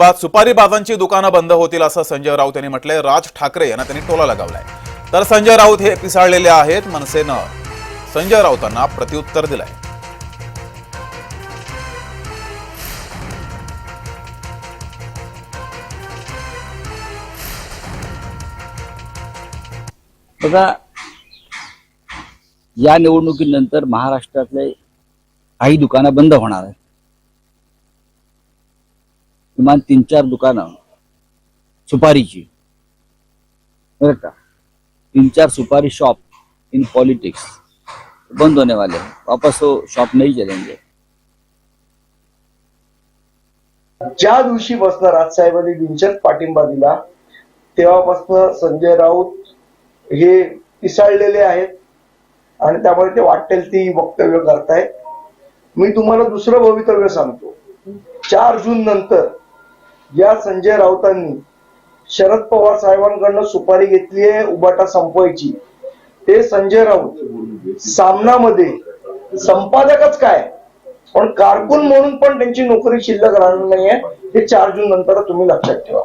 पाच सुपारी बाजांची दुकानं बंद होतील असं संजय राऊत यांनी म्हटलंय. राज ठाकरे यांना त्यांनी टोला लगावलाय. तर संजय राऊत हे पिसाळलेले आहेत मनसेनं. संजय राऊतांना प्रत्युत्तर दिलंय. बघा या निवडणुकीनंतर महाराष्ट्रातले काही दुकानं बंद होणार आहेत. किमान तीन चार दुकानं सुपारीची. बरं का? तीन चार सुपारी शॉप इन पॉलिटिक्स बंद होने वाले हैं वापस हो, वो शॉप नहीं चलेंगे. ज्या दिवशी बसनं राजसाहेबांनी बिनचत पाठिंबा दिला तेव्हापासून संजय राऊत हे पिसाळलेले आहेत आणि त्यामुळे ते वाटेल ती वक्तव्य करतायत. मी तुम्हाला दुसरं भवितव्य सांगतो. चार जून नंतर या संजय राऊतांनी शरद पवार साहेबांकडनं सुपारी घेतली आहे उबाटा संपवायची. ते संजय राऊत सामनामध्ये संपादकच काय? पण कारकून म्हणून पण त्यांची नोकरी शिल्लक राहणार नाहीये हे चार जून नंतर तुम्ही लक्षात ठेवा.